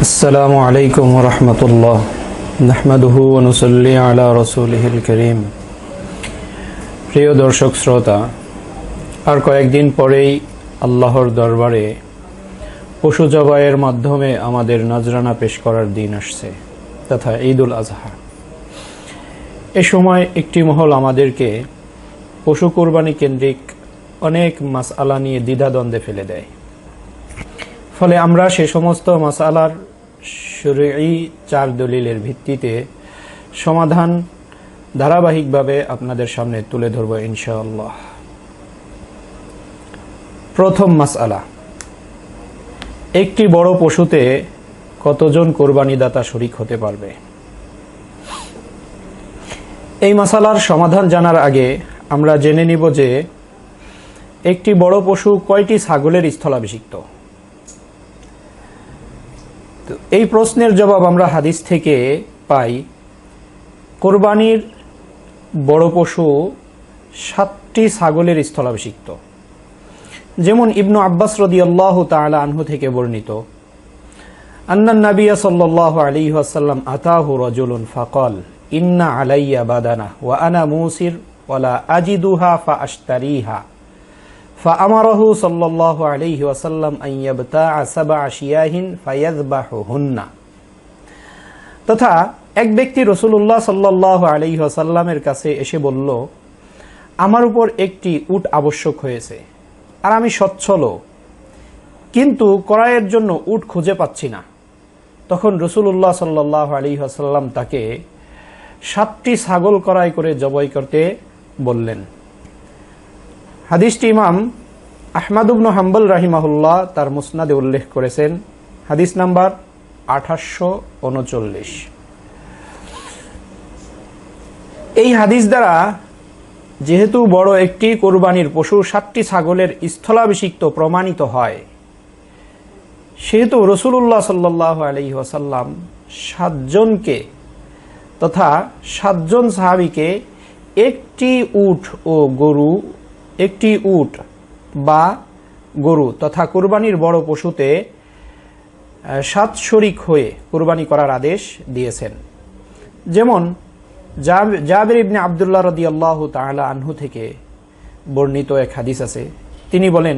السلام عليكم ورحمة الله نحمده ونصلي على رسوله الكريم প্রিয় দর্শক শ্রোতা আর কয়েকদিন পরেই আল্লাহর দরবারে পশু জবাইয়ের মাধ্যমে আমাদের নজরানা পেশ করার দিন আসছে তথা ঈদুল আজহা এ সময় একটি মহল আমাদেরকে পশু কোরবানি কেন্দ্রিক অনেক মাসআলা নিয়ে দ্বিধাদ্বন্দ্বে ফেলে দেয় ফলে আমরা সে সমস্ত মাসালার শরীয়ী চার দলিলের ভিত্তিতে সমাধান ধারাবাহিকভাবে আপনাদের সামনে তুলে ধরব ইনশাআল্লাহ। প্রথম মাসআলা, একটি বড় পশুতে কতজন কোরবানিদাতা শরিক হতে পারবে? এই মাসালার সমাধান জানার আগে আমরা জেনে নিব যে একটি বড় পশু কয়টি ছাগলের স্থলাভিষিক্ত? এই প্রশ্নের জবাব আমরা হাদিস থেকে পাই। কোরবানির বড় পশু সাতটি ছাগলের স্থলাভিষিক্ত। যেমন ইবনু আব্বাস রদি আল্লাহ তালা আনহু থেকে বর্ণিত, আন্নান সাল্লাহ আলী আসাল্লাম আতাহু রজুলুন ফাকল, ইন্না আলাইয়া বাদানা, ওয়া আনা মুসির, ওয়ালা আজিদুহা ফা আশতারিহা فأمره صلى الله عليه وسلم أن يبتاع سبع شياه فيذبحهن তথা এক ব্যক্তি রসুল্লাহ সাল্লাহ আলী আসাল্লামের কাছে এসে বলল আমার উপর একটি উট আবশ্যক হয়েছে আর আমি সচ্ছল কিন্তু করায়ের জন্য উট খুঁজে পাচ্ছি না তখন রসুল্লাহ সাল্লাহ আলী আসাল্লাম তাকে সাতটি ছাগল করাই করে জবাই করতে বললেন হাদিসটি ইমাম আহমাদুবন হাম্বল রাহিমাহুল্লাহ তার মুসনাদে উল্লেখ করেছেন। হাদিস নাম্বার আঠাশশো উনচল্লিশ। এই হাদিস দ্বারা যেহেতু বড় একটি কোরবানির পশু সাতটি ছাগলের স্থলাভিষিক্ত প্রমাণিত হয়, সেহেতু রসুল্লাহ সাল্লাহ আলি ওসাল্লাম সাতজনকে তথা সাতজন সাহাবিকে একটি উট ও গরু একটি উট বা গরু তথা কুরবানির বড় পশুতে সাত শরিক হয়ে কুরবানি করার আদেশ দিয়েছেন। যেমন জাবের ইবনে আবদুল্লাহ রদি আল্লাহ তাহলা আনহু থেকে বর্ণিত এক হাদিস আছে। তিনি বলেন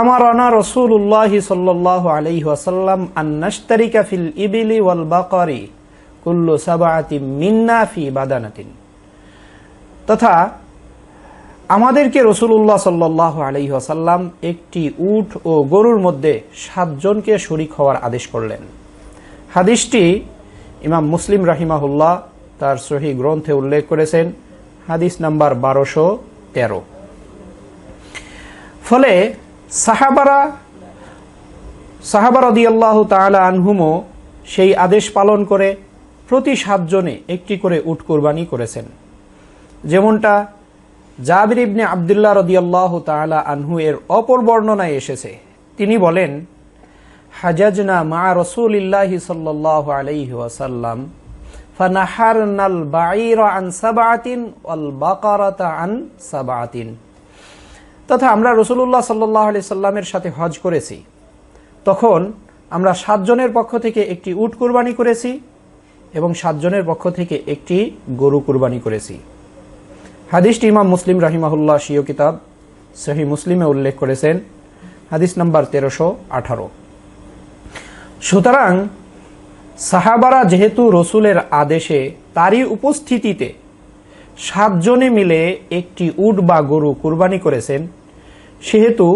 আমারানা রসুল্লাহ সাল্লাহ আলাইহি ওয়াসাল্লাম আন্নাস্তারিকা ফিল ইবিলি ওয়াল বাকারি কুল্লু সাবাআতি মিন্না ফি বাদানাতিন। তথা আমাদেরকে রসুল্লাহ সাল্লাহ আলহি আসাল্লাম একটি উট ও গরুর মধ্যে সাতজনকে শরিক হওয়ার আদেশ করলেন। হাদিসটি ইমাম মুসলিম রাহিমাহুল্লাহ তার সহি গ্রন্থে উল্লেখ করেছেন, হাদিস নাম্বার বারোশো তেরো। ফলে সাহাবারা সাহাবারদি আল্লাহ তালা আনহুমও সেই আদেশ পালন করে প্রতি সাতজনে একটি করে উট কোরবানি করেছেন। যেমনটা জাবির ইবনে আবদুল্লাহ রদিয়াল্লাহ তালা আনহু এর অপর বর্ণনায় এসেছে। তিনি বলেন, হাজাজনা মা রসুলিল্লাহ সাল্লাহ আলাইহি ওয়াসাল্লাম আন আন তথা আমরা রসুল্লাহ সাল্লাহ আলি সাল্লামের সাথে হজ করেছি। তখন আমরা সাতজনের পক্ষ থেকে একটি উট কুরবানি করেছি এবং সাতজনের পক্ষ থেকে একটি গরু কুরবানি করেছি। হাদিসটি ইমাম মুসলিম রাহিমাহুল্লাহ শিও কিতাব সহি মুসলিমে উল্লেখ করেছেন। হাদিস নাম্বার তেরোশো আঠারো। সুতরাং সাহাবারা যেহেতু রসুলের আদেশে তারই উপস্থিতিতে সাতজনে মিলে একটি উট বা গরু কুরবানি করেছেন, সেহেতু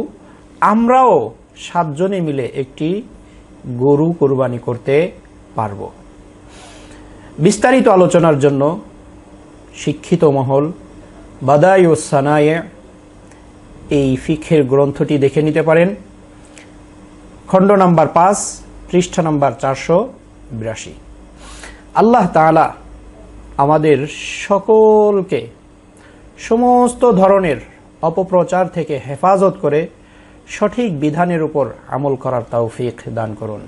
আমরাও সাতজনে মিলে একটি গরু কুরবানি করতে পারব। বিস্তারিত আলোচনার জন্য শিক্ষিত মহল বাদাই ও সানায়ে এই ফিখের গ্রন্থটি দেখে নিতে পারেন। খণ্ড নাম্বার পাঁচ, পৃষ্ঠা নাম্বার চারশো বিরাশি। আল্লাহ তালা আমাদের সকলকে সমস্ত ধরনের অপপ্রচার থেকে হেফাজত করে সঠিক বিধানের উপর আমল করার তৌফিক দান করুন।